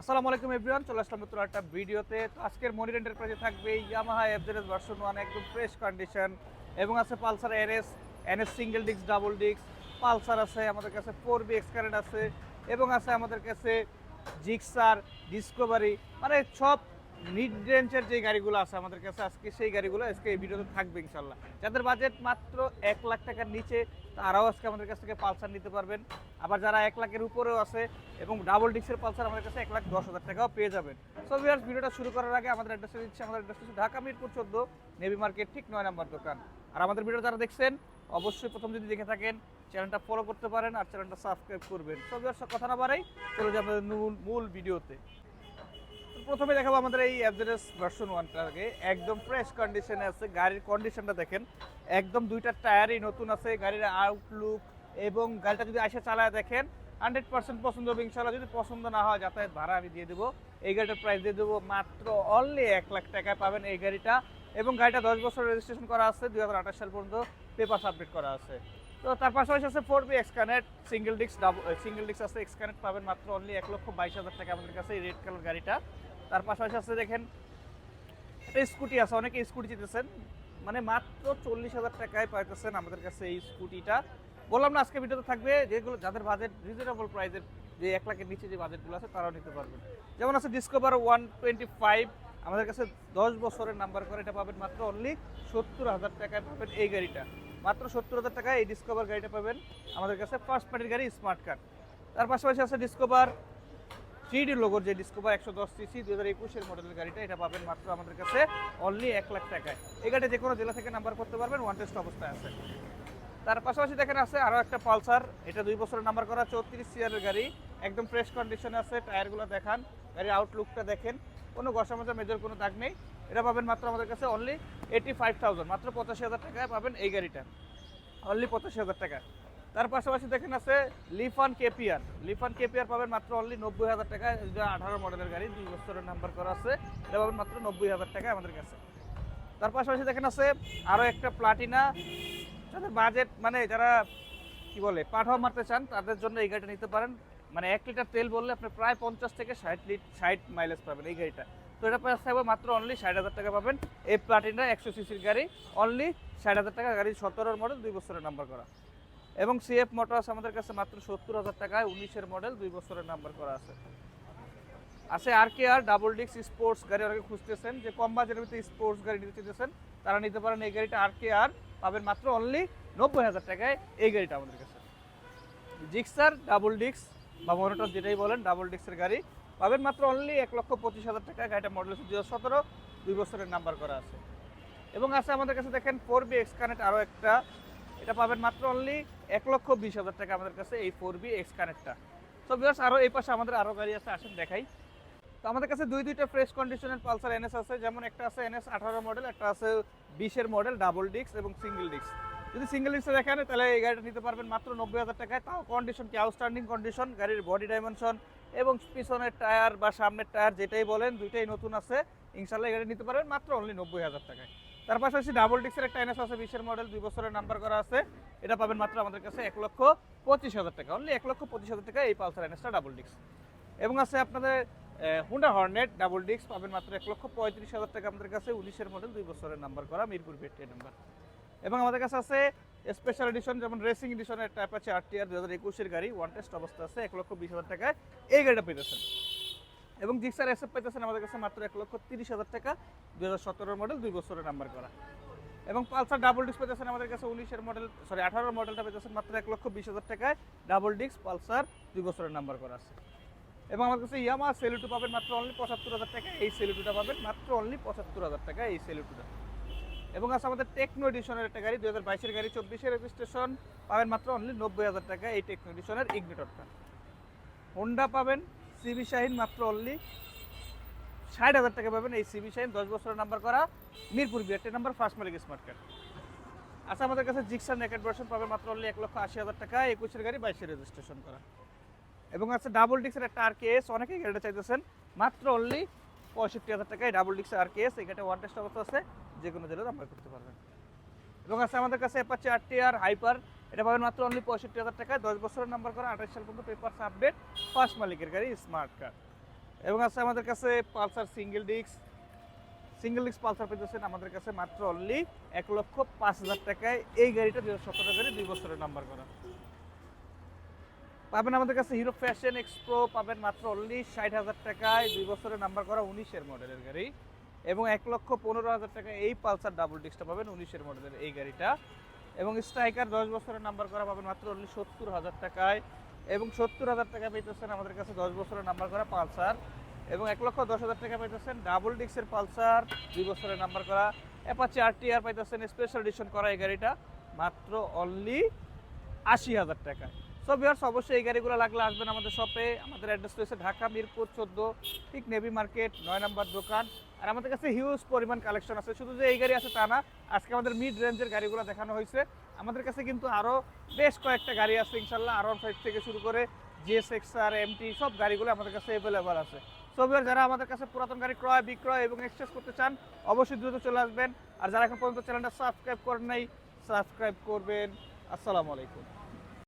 আসসালামু আলাইকুম এভরিওয়ান, চলে আসলাম নতুন একটা ভিডিওতে। তো আজকের মনির এন্টারপ্রাইজে থাকবে ইয়ামাহা এফজেডএস ভার্সন ওয়ান একদম ফ্রেশ কন্ডিশন এবং আছে Pulsar NS NS single disc double disc Pulsar আছে, আমাদের কাছে ফোর বি এক্সকারেন্ট আছে। এবং আছে আমাদের কাছে জিক্সার ডিসকভারি মানে সব মিড রেঞ্জের যে গাড়িগুলো আছে আমাদের কাছে আজকে সেই গাড়িগুলো আজকে এই ভিডিওতে থাকবে ইনশাল্লাহ যাদের বাজেট মাত্র এক লাখ টাকার নিচে, তারাও আজকে আমাদের কাছ থেকে পালসার নিতে পারবেন। আবার যারা এক লাখের উপরেও আছে এবং ডাবল ডিক্সের পালসার আমাদের কাছে এক লাখ দশ হাজার টাকাও পেয়ে যাবেন। সো ভিউয়ার্স ভিডিওটা শুরু করার আগে আমাদের অ্যাড্রেসে দিচ্ছি, আমাদের অ্যাড্রেস হচ্ছে ঢাকা মিরপুর চোদ্দ, নেভি মার্কেট ঠিক নয় নম্বর দোকান। আর আমাদের ভিডিও যারা দেখছেন, অবশ্যই প্রথম যদি দেখে থাকেন, চ্যানেলটা ফলো করতে পারেন আর চ্যানেলটা সাবস্ক্রাইব করবেন। সো ভিউয়ার্স কথা না বাড়াই চলে যাবে মূল ভিডিওতে। প্রথমে দেখাবো আমাদের এই অ্যাভারেজ ভার্সন ওয়ানটাকে একদম ফ্রেশ কন্ডিশনে আছে। গাড়ির কন্ডিশনটা দেখেন। একদম দুইটা টায়ারই নতুন আছে। গাড়ির আউটলুক এবং গাড়িটা যদি আসে চালায় দেখেন হান্ড্রেড পার্সেন্ট পছন্দ হবে ইনশাল্লাহ যদি পছন্দ না হয়, যাতায়াত ভাড়া আমি দিয়ে দেবো। এই গাড়িটার প্রাইস দিয়ে দেবো মাত্র অনলি এক লাখ টাকায় পাবেন এই গাড়িটা। এবং গাড়িটা দশ বছর রেজিস্ট্রেশন করা আছে, দুই হাজার আঠাশ সাল পর্যন্ত পেপার আপডেট করা আছে। তো তার পাশাপাশি আছে four B এক্সকানেট single disc double single disc আছে। এক্সকানেট পাবেন মাত্র অনলি এক লক্ষ বাইশ হাজার টাকা আমাদের কাছে এই রেড কালার গাড়িটা। তার পাশাপাশি আছে দেখেন, একটা স্কুটি আছে, অনেকে স্কুটি জিতেছেন মানে মাত্র চল্লিশ হাজার টাকায় পাইতেছেন আমাদের কাছে এই স্কুটিটা। বললাম না, আজকে ভিডিওতে থাকবে, যেগুলো যাদের বাজেট রিজনেবল প্রাইসের যে এক লাখের নিচে যে বাজেটগুলো আছে, তারাও নিতে পারবেন। যেমন আছে ডিসকভার ওয়ান টোয়েন্টি ফাইভ আমাদের কাছে দশ বছরের নাম্বার করে, এটা পাবেন মাত্র অনলি সত্তর হাজার টাকায় পাবেন এই গাড়িটা। মাত্র সত্তর হাজার টাকায় এই ডিসকভার গাড়িটা পাবেন আমাদের কাছে ফার্স্ট পার্টির গাড়ি স্মার্ট কার্ড তার পাশাপাশি আছে ডিসকভার থ্রি লোগোর যে ডিসকভার একশো দশ সিসি দু হাজার একুশের মডেলের গাড়িটা, এটা পাবেন মাত্র আমাদের কাছে অনলি এক লাখ টাকায়। এই গাড়িটা যে কোনো জেলা থেকে নাম্বার করতে পারবেন ওয়ান টেস্ট অবস্থায় আছে। তার পাশাপাশি দেখেন আছে আরও একটা পালসার, এটা দুই বছরের নাম্বার করা চৌত্রিশ সিয়ারের গাড়ি, একদম ফ্রেশ কন্ডিশনে আছে, টায়ারগুলো দেখান, গাড়ির আউটলুকটা দেখেন, কোনো ঘষা মাজা মেজর কোনো দাগ নেই। এটা পাবেন মাত্র আমাদের কাছে অনলি এইটি ফাইভ থাউজেন্ড মাত্র পঁচাশি হাজার টাকায় পাবেন এই গাড়িটা। অনলি পঁচাশি হাজার টাকা তার পাশাপাশি দেখেন আছে লিফান কেপিআর লিফান কেপিআর পাবেন মাত্র অনলি নব্বই হাজার টাকা আঠারো মডেলের গাড়ি, দুই বছরের নাম্বার করা আছে, এটা পাবেন মাত্র নব্বই হাজার টাকা আমাদের কাছে। তার পাশাপাশি দেখেন আছে আরও একটা প্লাটিনা যাদের বাজেট মানে যারা, কি বলে, পাঠাও মারতে চান, তাদের জন্য এই গাড়িটা নিতে পারেন। মানে এক লিটার তেল বললে আপনি প্রায় পঞ্চাশ থেকে ষাট লিট ষাট মাইলেজ পাবেন এই গাড়িটা। তো এটা প্রাইস থাকবে মাত্র অনলি ষাট হাজার টাকা পাবেন এই প্লাটিনা একশো সিসির গাড়ি। অনলি ষাট হাজার টাকা গাড়ি সতেরোর মডেল দুই বছরের নাম্বার করা। এবং সিএফ মোটরস আমাদের কাছে মাত্র সত্তর হাজার টাকায় উনিশের মডেল দুই বছরের নাম্বার করা আছে। আছে আর কে আর ডাবল ডিক্স স্পোর্টস গাড়ি অনেকে খুঁজতেছেন যে কম বাজেটের ভিতরে স্পোর্টস গাড়ি নিতে চাইতেছেন, তারা নিতে পারেন এই গাড়িটা আর কে আর পাবেন মাত্র অনলি নব্বই হাজার টাকায় এই গাড়িটা আমাদের কাছে। জিক্সার ডাবল ডিক্স বা মনোটর যেটাই বলেন ডাবল ডিক্সের গাড়ি, পাবেন মাত্র অনলি এক লক্ষ পঁচিশ হাজার টাকা গাড়িটা মডেল হচ্ছে দু হাজার সতেরো, দুই বছরের নাম্বার করা আছে। এবং আছে আমাদের কাছে দেখেন ফোর বি এক্স কানেক্ট আরও একটা এটা পাবেন মাত্র অনলি এক লক্ষ বিশ হাজার টাকা আমাদের কাছে এই ফোর বি এক্স কানেক্টটা তো বিকজ আরও এই পাশে আমাদের আরও গাড়ি আছে, আসেন দেখাই। তো আমাদের কাছে দুই দুইটা ফ্রেশ কন্ডিশনের পালসার এনএস আছে, যেমন একটা আছে এনএস আঠারো মডেল একটা আছে বিশের মডেল ডাবল ডিস্ক এবং সিঙ্গেল ডিস্ক যদি সিঙ্গেল ডিস্কে দেখেন, তাহলে এই গাড়িটা নিতে পারবেন মাত্র নব্বই হাজার টাকায়। তাও কন্ডিশন কি আউটস্ট্যান্ডিং কন্ডিশন গাড়ির বডি ডাইমেনশন এবং পিছনের টায়ার বা সামনের টায়ার যেটাই বলেন, দুইটাই নতুন আছে। ইনশাল্লাহ এই গাড়ি নিতে পারবেন মাত্র অনলি নব্বই হাজার টাকায়। তার পাশাপাশি ডাবল ডিস্কের একটা এনএস আছে, বিশের মডেল দুই বছরের নাম্বার করা আছে। এটা পাবেন মাত্র আমাদের কাছে এক লক্ষ পঁচিশ হাজার টাকা। অনলি এক লক্ষ পঁচিশ হাজার টাকা এই পালসার এনএসটা ডাবল ডিক্স এবং আছে আপনাদের হুন্ডা হর্নেট ডাবল ডিস্ক পাবেন মাত্র এক লক্ষ পঁয়ত্রিশ হাজার টাকা আমাদের কাছে। উনিশের মডেল দুই বছরের নাম্বার করা, মিরপুর ভেটে নাম্বার এবং আমাদের কাছে আছে স্পেশাল এডিশন যেমন রেসিং এডিশনের একটা আছে আর টি আর দু হাজার একুশের গাড়ি। ওয়ান টেস্ট অবস্থা আছে এক লক্ষ বিশ হাজার টাকায়। এই গাড়িটা পেতেছেন এবং জিক্সার এসএফ পাইতেছেন আমাদের কাছে মাত্র এক লক্ষ তিরিশ হাজার টাকা দু হাজার মডেল দুই বছরের নাম্বার করা। এবং পালসার ডাবল ডিস্ক পেতেছেন আমাদের কাছে উনিশের মডেল সরি আঠারোর মডেলটা পেতেছেন মাত্র এক লক্ষ বিশ হাজার টাকায়। ডাবল ডিস্ক পালসার দুই বছরের নাম্বার করা আছে। এবং আমার কাছে ইয়ামা সেলুটু পাবেন মাত্র অনলি পঁচাত্তর হাজার টাকা এই সেলুটুটা পাবেন মাত্র অনলি পঁচাত্তর হাজার টাকা এই সেলুটুটা এবং আছে আমাদের টেকনো এডিশনের একটা গাড়ি দু হাজার বাইশের গাড়ি, চব্বিশের রেজিস্ট্রেশন পাবেন মাত্র অনলি নব্বই হাজার টাকা এই টেকনো এডিশনের ইগনিটরটা হোন্ডা পাবেন সিবি শাহিন মাত্র অনলি ষাট হাজার টাকা পাবেন এই সিবি শাহিন দশ বছরের নাম্বার করা মিরপুর বিআরটি নাম্বার ফার্স্ট মালিক স্মার্ট কার্ড আচ্ছা আমাদের কাছে জিক্সার নেকেট ভার্সন পাবেন মাত্র অনলি এক লক্ষ আশি হাজার টাকা, একুশের গাড়ি, বাইশের রেজিস্ট্রেশন করা। এবং আছে ডাবল ডিক্সের একটা আর কে এস অনেকেই গাড়িটা চাইতেছেন, মাত্র অনলি পঁয়ষট্টি হাজার টাকায় ডাবল ডিক্সের আর কে এস গাড়িটা ওয়ান টেস্ট অবস্থা আছে যে কোনো জেলায় নাম্বার করতে পারবেন। এবং আছে আমাদের কাছে অ্যাপাচি আর টি আর হাইপার এটা পাবেন মাত্র অনলি পঁয়ষট্টি হাজার টাকায়। দশ বছরের নাম্বার করা, আঠাশ সাল পর্যন্ত পেপারস আপডেট ফার্স্ট মালিকের গাড়ি স্মার্ট কার্ড এবং আছে আমাদের কাছে Pulsar single disc single disc Pulsar পেতেছেন আমাদের কাছে মাত্র অনলি এক লক্ষ পাঁচ হাজার টাকায়। এই গাড়িটা দুই সতেরো গাড়ি দুই বছরের নাম্বার করা। পাবেন আমাদের কাছে হিরো ফ্যাশন এক্সপ্রো পাবেন মাত্র অনলি ষাট হাজার টাকায়। দুই বছরের নাম্বার করা উনিশের মডেলের গাড়ি। এবং এক লক্ষ পনেরো হাজার টাকায় এই পালসার ডাবল ডিস্কটা পাবেন উনিশের মডেলের এই গাড়িটা। এবং স্ট্রাইকার দশ বছরের নাম্বার করা পাবেন মাত্র অনলি সত্তর হাজার টাকায়। এবং সত্তর হাজার টাকা পেতেছেন আমাদের কাছে দশ বছরের নাম্বার করা পালসার। এবং এক লক্ষ দশ হাজার টাকা পাইতেছেন ডাবল ডিস্কের পালসার, দুই বছরের নাম্বার করা অ্যাপাচি আর টি আর পাইতেছেন স্পেশাল এডিশন করা এই গাড়িটা, মাত্র অনলি আশি হাজার টাকা সো ভিউয়ার্স অবশ্যই এই গাড়িগুলো লাগলে আসবেন আমাদের শপে আমাদের অ্যাড্রেস রয়েছে ঢাকা, মিরপুর, চোদ্দ, ঠিক নেভি মার্কেট, নয় নম্বর দোকান। আর আমাদের কাছে হিউজ পরিমাণ কালেকশন আছে। শুধু যে এই গাড়ি আছে তা না, আজকে আমাদের মিড রেঞ্জের গাড়িগুলো দেখানো হয়েছে। আমাদের কাছে কিন্তু আরও বেশ কয়েকটা গাড়ি আছে, ইনশাল্লাহ আর ওয়ান ফাইভ থেকে শুরু করে জিএস আর এমটি সব গাড়িগুলো আমাদের কাছে অ্যাভেলেবল আছে। সো ভিউয়ার যারা আমাদের কাছে পুরাতন গাড়ি ক্রয়, বিক্রয় এবং এক্সচেঞ্জ করতে চান, অবশ্যই দ্রুত চলে আসবেন। আর যারা এখন পর্যন্ত চ্যানেলটা সাবস্ক্রাইব করেন নাই সাবস্ক্রাইব করবেন। আসসালামু আলাইকুম।